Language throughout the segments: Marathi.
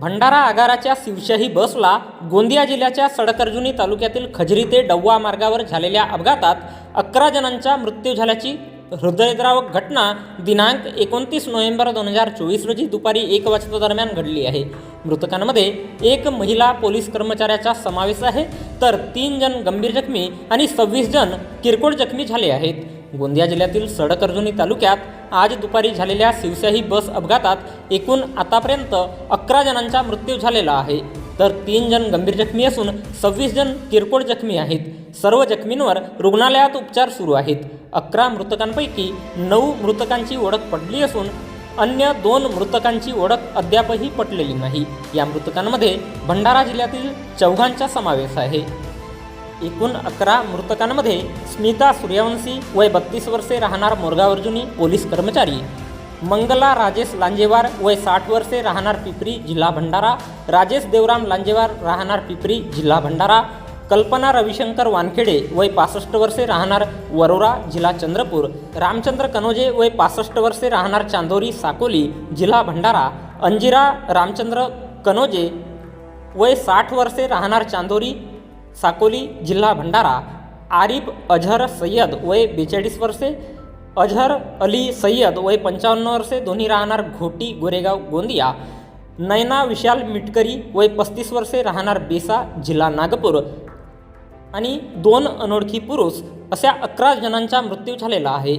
भंडारा आगाराच्या शिवशाही बसला गोंदिया जिल्ह्याच्या सडकर्जुनी तालुक्यातील खजरी ते डव्वा मार्गावर झालेल्या अपघातात अकरा जणांचा मृत्यू झाल्याची हृदयद्रावक घटना दिनांक एकोणतीस नोव्हेंबर दोन हजार चोवीस रोजी दुपारी एक वाजता दरम्यान घडली आहे. मृतकांमध्ये एक महिला पोलीस कर्मचाऱ्याचा समावेश आहे तर तीन जण गंभीर जखमी आणि सव्वीस जण किरकोळ जखमी झाले आहेत. गोंदिया जिल्ह्यातील सडकर्जुनी तालुक्यात आज दुपारी झालेल्या शिवशाही बस अपघातात एकूण आतापर्यंत अकरा जणांचा मृत्यू झालेला आहे. तर तीन जण गंभीर जखमी असून सव्वीस जण किरकोळ जखमी आहेत. सर्व जखमींवर रुग्णालयात उपचार सुरू आहेत. अकरा मृतकांपैकी नऊ मृतकांची ओळख पडली असून अन्य दोन मृतकांची ओळख अद्यापही पटलेली नाही. या मृतकांमध्ये भंडारा जिल्ह्यातील चौघांचा समावेश आहे. एकूण अकरा मृतकांमध्ये स्मिता सूर्यवंशी वय बत्तीस वर्षे राहणार मोरगावर्जुनी पोलीस कर्मचारी. मंगला राजेश लांजेवार वय साठ वर्षे राहणार पिपरी जिल्हा भंडारा. राजेश देवराम लांजेवार राहणार पिपरी जिल्हा भंडारा. कल्पना रविशंकर वानखेडे वय पासष्ट वर्षे राहणार वरोरा जिल्हा चंद्रपूर. रामचंद्र कनोजे वय पासष्ट वर्षे राहणार चांदोरी साकोली जिल्हा भंडारा. अंजिरा रामचंद्र कनोजे वय साठ वर्षे राहणार चांदोरी. साकोली जिल्हा भंडारा आरिफ अझर सय्यद वय बेचाळीस वर्षे अझर अली सय्यद वय पंचावन्न वर्षे दोन्ही राहणार घोटी गोरेगाव गोंदिया. नयना विशाल मिटकरी वय पस्तीस वर्षे राहणार बेसा जिल्हा नागपूर. आणि दोन अनोळखी पुरुष अशा अकरा जणांचा मृत्यू झालेला आहे.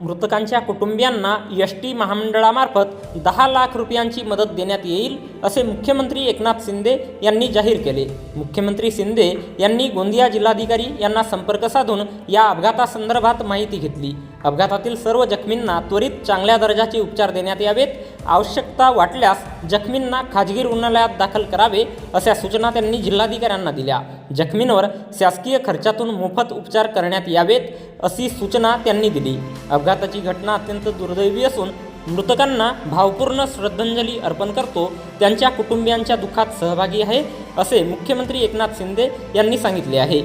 मृतकांच्या कुटुंबियांना एस टी महामंडळामार्फत दहा लाख रुपयांची मदत देण्यात येईल. असे मुख्यमंत्री एकनाथ शिंदे यांनी जाहीर केले. मुख्यमंत्री शिंदे यांनी गोंदिया जिल्हाधिकारी यांना संपर्क साधून या अपघातासंदर्भात माहिती घेतली. अपघातातील सर्व जखमींना त्वरित चांगल्या दर्जाचे उपचार देण्यात यावेत. आवश्यकता वाटल्यास जखमींना खाजगी रुग्णालयात दाखल करावे अशा सूचना त्यांनी जिल्हाधिकाऱ्यांना दिल्या. जखमींवर शासकीय खर्चातून मोफत उपचार करण्यात यावेत अशी सूचना त्यांनी दिली. अपघाताची घटना अत्यंत दुर्दैवी असून मृतकांना भावपूर्ण श्रद्धांजली अर्पण करतो. त्यांच्या कुटुंबियांच्या दुःखात सहभागी आहे असे मुख्यमंत्री एकनाथ शिंदे यांनी सांगितले आहे.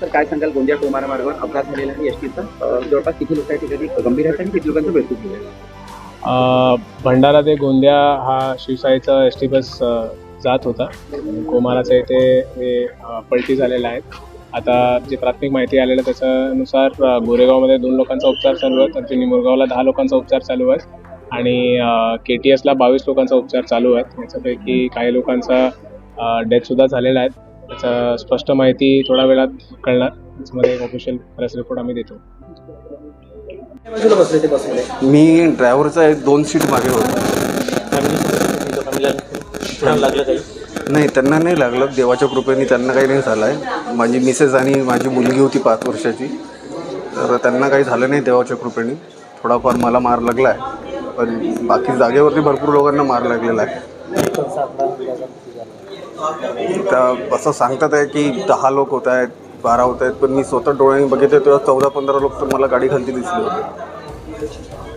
तर काय सांगाल गोंदिया टोमारा मार्गावर अपघात झालेला आहे एसटीचा जवळपास किती लोक ठिकाणी गंभीर आहेत आणि किती लोकांचा मृत्यू झाला आहे अ, भंडारा ते गोंदिया हा शिवसाईचा एस टी बस जात होता. कोमाराच्या इथे हे पलटी झालेला आहे आता जी प्राथमिक माहिती आलेल्या त्याच्यानुसार गोरेगावमध्ये दोन लोकांचा उपचार चालू आहे तर तिन्ही मुरगावला दहा लोकांचा उपचार चालू आहे आणि के टी एसला बावीस लोकांचा उपचार चालू आहे याच्यापैकी काही लोकांचा डेथसुद्धा झालेला आहे त्याचा स्पष्ट माहिती थोड्या वेळात कळणार त्याच्यामध्ये एक ऑफिशियल प्रेस रिपोर्ट आम्ही देतो मी ड्रायव्हरचा एक दोन सीट मागे होतो लागलं काही नाही त्यांना नाही लागलं. देवाच्या कृपेने त्यांना काही नाही झालं आहे माझी मिसेस आणि माझी मुलगी होती पाच वर्षाची. तर त्यांना काही झालं नाही देवाच्या कृपेने. थोडाफार मला मार लागला आहे पण बाकी जागेवरती भरपूर लोकांना मार लागलेला आहे. तर असं सांगतात आहे की दहा लोक होत आहेत बारा होत आहेत पण मी स्वतः डोळ्यांनी बघितले तेव्हा चौदा पंधरा लोक तर मला गाडी खालती दिसले होते.